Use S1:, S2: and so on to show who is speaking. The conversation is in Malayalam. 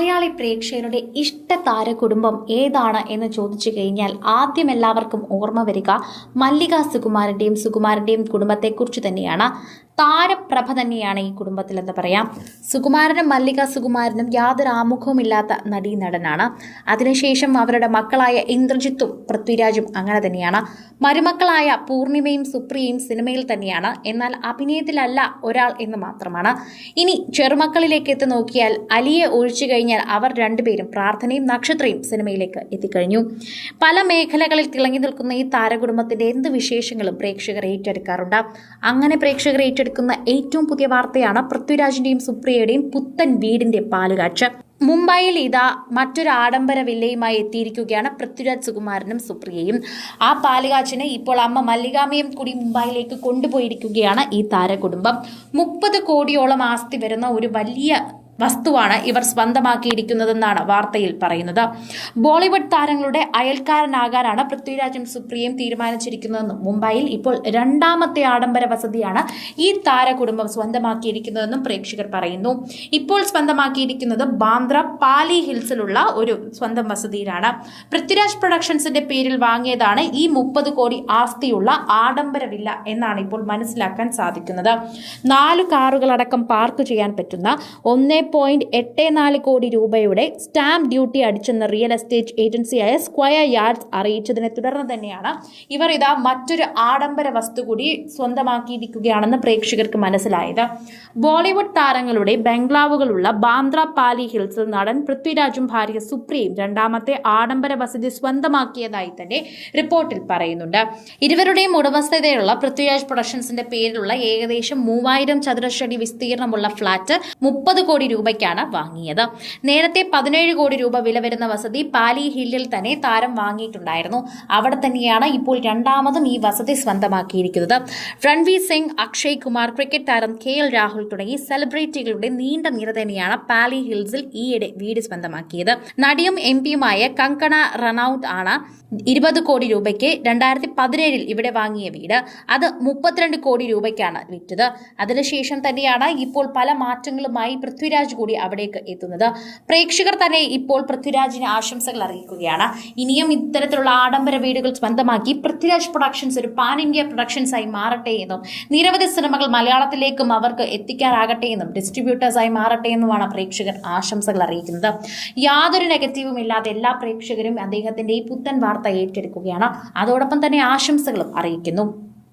S1: മലയാളി പ്രേക്ഷകരുടെ ഇഷ്ട താര കുടുംബം ഏതാണ് എന്ന് ചോദിച്ചു കഴിഞ്ഞാൽ ആദ്യം എല്ലാവർക്കും ഓർമ്മ വരിക മല്ലിക സുകുമാരന്റെയും സുകുമാരന്റെയും കുടുംബത്തെക്കുറിച്ച് തന്നെയാണ്. താരപ്രഭ തന്നെയാണ് ഈ കുടുംബത്തിൽ എന്ന് പറയാം. സുകുമാരനും മല്ലിക സുകുമാരനും യാതൊരു ആമുഖവുമില്ലാത്ത നടീനടനാണ് അതിനുശേഷം അവരുടെ മക്കളായ ഇന്ദ്രജിത്തും പൃഥ്വിരാജും അങ്ങനെ തന്നെയാണ്. മരുമക്കളായ പൂർണിമയും സുപ്രിയയും സിനിമയിൽ തന്നെയാണ്. എന്നാൽ അഭിനയത്തിലല്ല ഒരാൾ എന്ന് മാത്രമാണ്. ഇനി ചെറുമക്കളിലേക്ക് എത്തി നോക്കിയാൽ അലിയെ ഒഴിച്ചു കഴിഞ്ഞാൽ അവർ രണ്ടുപേരും പ്രാർത്ഥനയും നക്ഷത്രയും സിനിമയിലേക്ക് എത്തിക്കഴിഞ്ഞു. പല മേഖലകളിൽ തിളങ്ങി നിൽക്കുന്ന ഈ താരകുടുംബത്തിന്റെ എന്ത് വിശേഷങ്ങളും പ്രേക്ഷകർ ഏറ്റെടുക്കാറുണ്ട്? അങ്ങനെ പ്രേക്ഷകർ ഏറ്റെടുക്കുന്ന ഏറ്റവും പുതിയ വാർത്തയാണ് പൃഥ്വിരാജിന്റെയും സുപ്രിയയുടെയും പുത്തൻ വീടിന്റെ പാലുകാഴ്ച. മുംബൈയിൽ ഇതാ മറ്റൊരു ആഡംബര വില്ലയുമായി എത്തിയിരിക്കുകയാണ് പൃഥ്വിരാജ് സുകുമാരനും സുപ്രിയയും. ആ പാലുകാച്ചിനെ ഇപ്പോൾ അമ്മ മല്ലികാമയും കൂടി മുംബൈയിലേക്ക് കൊണ്ടുപോയിരിക്കുകയാണ് ഈ താരകുടുംബം. മുപ്പത് കോടിയോളം ആസ്തി വരുന്ന ഒരു വലിയ വസ്തുവാണ് ഇവർ സ്വന്തമാക്കിയിരിക്കുന്നതെന്നാണ് വാർത്തയിൽ പറയുന്നത്. ബോളിവുഡ് താരങ്ങളുടെ അയൽക്കാരനാകാനാണ് പൃഥ്വിരാജും സുപ്രിയയും തീരുമാനിച്ചിരിക്കുന്നതെന്നും മുംബൈയിൽ ഇപ്പോൾ രണ്ടാമത്തെ ആഡംബര വസതിയാണ് ഈ താരകുടുംബം സ്വന്തമാക്കിയിരിക്കുന്നതെന്നും പ്രേക്ഷകർ പറയുന്നു. ഇപ്പോൾ സ്വന്തമാക്കിയിരിക്കുന്നത് ബാന്ദ്ര പാലി ഹിൽസിലുള്ള ഒരു സ്വന്തം വസതിയിലാണ്. പൃഥ്വിരാജ് പ്രൊഡക്ഷൻസിന്റെ പേരിൽ വാങ്ങിയതാണ് ഈ മുപ്പത് കോടി ആസ്തിയുള്ള ആഡംബര വില്ല എന്നാണ് ഇപ്പോൾ മനസ്സിലാക്കാൻ സാധിക്കുന്നത്. നാല് കാറുകളടക്കം പാർക്ക് ചെയ്യാൻ പറ്റുന്ന ഒന്നേ പോയിന്റ് എട്ട് നാല് കോടി രൂപയുടെ സ്റ്റാമ്പ് ഡ്യൂട്ടി അടിച്ചെന്ന് റിയൽ എസ്റ്റേറ്റ് ഏജൻസിയായ സ്ക്വയർ യാർഡ്സ് അറിയിച്ചതിനെ തുടർന്ന് തന്നെയാണ് ഇവർ ഇതാ മറ്റൊരു ആഡംബര വസ്തു കൂടി സ്വന്തമാക്കിയിരിക്കുകയാണെന്ന് പ്രേക്ഷകർക്ക് മനസ്സിലായത്. ബോളിവുഡ് താരങ്ങളുടെ ബംഗ്ലാവുകളുള്ള ബാന്ദ്ര പാലി ഹിൽസിൽ നടൻ പൃഥ്വിരാജും ഭാര്യ സുപ്രീം രണ്ടാമത്തെ ആഡംബര വസതി സ്വന്തമാക്കിയതായി തന്നെ റിപ്പോർട്ടിൽ പറയുന്നുണ്ട്. ഇരുവരുടെയും ഉടമസ്ഥതയുള്ള പൃഥ്വിരാജ് പ്രൊഡക്ഷൻസിന്റെ പേരിലുള്ള ഏകദേശം മൂവായിരം ചതുരശ്രടി വിസ്തീർണമുള്ള ഫ്ളാറ്റ് മുപ്പത് കോടി രൂപയ്ക്കാണ് വാങ്ങിയത്. നേരത്തെ പതിനേഴ് കോടി രൂപ വില വരുന്ന വസതി പാലി ഹില്ലിൽ തന്നെ താരം വാങ്ങിയിട്ടുണ്ടായിരുന്നു. അവിടെ തന്നെയാണ് ഇപ്പോൾ രണ്ടാമതും ഈ വസതി സ്വന്തമാക്കിയിരിക്കുന്നത്. രൺവീർ സിംഗ് അക്ഷയ് കുമാർ ക്രിക്കറ്റ് താരം കെ എൽ രാഹുൽ തുടങ്ങി സെലിബ്രിറ്റികളുടെ നീണ്ട നിര തന്നെയാണ് പാലി ഹിൽസിൽ ഈയിടെ വീട് സ്വന്തമാക്കിയത്. നടിയും എം പിയുമായ കങ്കണ റണൌട്ട് ആണ് ഇരുപത് കോടി രൂപയ്ക്ക് രണ്ടായിരത്തി പതിനേഴിൽ ഇവിടെ വാങ്ങിയ വീട്. അത് മുപ്പത്തിരണ്ട് കോടി രൂപയ്ക്കാണ് വിറ്റത്. അതിനുശേഷം തന്നെയാണ് ഇപ്പോൾ പല മാറ്റങ്ങളുമായി പൃഥ്വിരാജ് കൂടി അവിടേക്ക് എത്തുന്നത്. പ്രേക്ഷകർ തന്നെ ഇപ്പോൾ പൃഥ്വിരാജിന് ആശംസകൾ അറിയിക്കുകയാണ്. ഇനിയും ഇത്തരത്തിലുള്ള ആഡംബര വീടുകൾ സ്വന്തമാക്കി പൃഥ്വിരാജ് പ്രൊഡക്ഷൻസ് ഒരു പാൻ ഇന്ത്യ പ്രൊഡക്ഷൻസ് ആയി മാറട്ടെ എന്നും നിരവധി സിനിമകൾ മലയാളത്തിലേക്കും അവർക്ക് എത്തിക്കാറാകട്ടെ എന്നും ഡിസ്ട്രിബ്യൂട്ടേഴ്സായി മാറട്ടെ എന്നുമാണ് പ്രേക്ഷകർ ആശംസകൾ അറിയിക്കുന്നത്. യാതൊരു നെഗറ്റീവും ഇല്ലാതെ എല്ലാ പ്രേക്ഷകരും അദ്ദേഹത്തിന്റെ ഈ പുത്തൻ വാർത്ത ഏറ്റെടുക്കുകയാണ്. അതോടൊപ്പം തന്നെ ആശംസകളും അറിയിക്കുന്നു.